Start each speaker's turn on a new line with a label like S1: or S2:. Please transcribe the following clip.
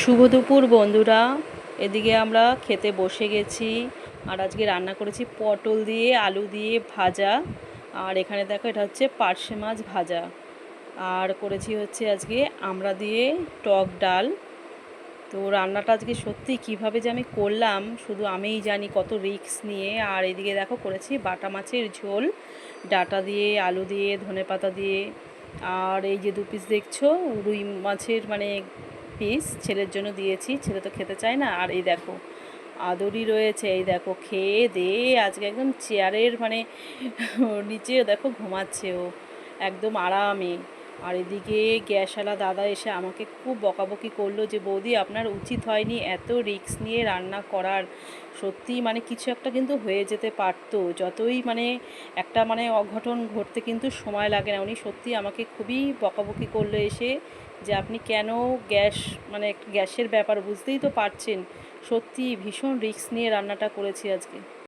S1: শুভ দুপুর বন্ধুরা। এদিকে আমরা খেতে বসে গেছি, আর আজকে রান্না করেছি পটল দিয়ে, আলু দিয়ে ভাজা। আর এখানে দেখো এটা হচ্ছে পার্শে মাছ ভাজা। আর করেছি হচ্ছে আজকে আমরা দিয়ে টক ডাল। তো রান্নাটা আজকে সত্যি কীভাবে যে আমি করলাম, শুধু আমিই জানি কত রিস্ক নিয়ে। আর এদিকে দেখো করেছি বাটা মাছের ঝোল, ডাটা দিয়ে, আলু দিয়ে, ধনেপাতা দিয়ে। আর এই যে দু পিস দেখছ, রুই মাছের মানে পিস ছেলের জন্য দিয়েছি, ছেলে তো খেতে চায় না। আর এই দেখো, আদরি রয়েছে, এই দেখো, খেয়ে দে, আজকে একদম চেয়ারের মানে নিচে দেখো ঘুমাচ্ছে ও, একদম আরামে। আর এদিকে গ্যাসওয়ালা দাদা এসে আমাকে খুব বকাবকি করল যে, বৌদি, আপনার উচিত হয়নি এত রিস্ক নিয়ে রান্না করার। সত্যিই মানে কিছু একটা কিন্তু হয়ে যেতে পারতো। যতই মানে একটা মানে অঘটন ঘটতে কিন্তু সময় লাগে না। উনি সত্যি আমাকে খুবই বকাবকি করল এসে যে, আপনি কেন গ্যাস মানে গ্যাসের ব্যাপার বুঝতেই তো পারছেন। সত্যি ভীষণ রিস্ক নিয়ে রান্নাটা করেছি আজকে।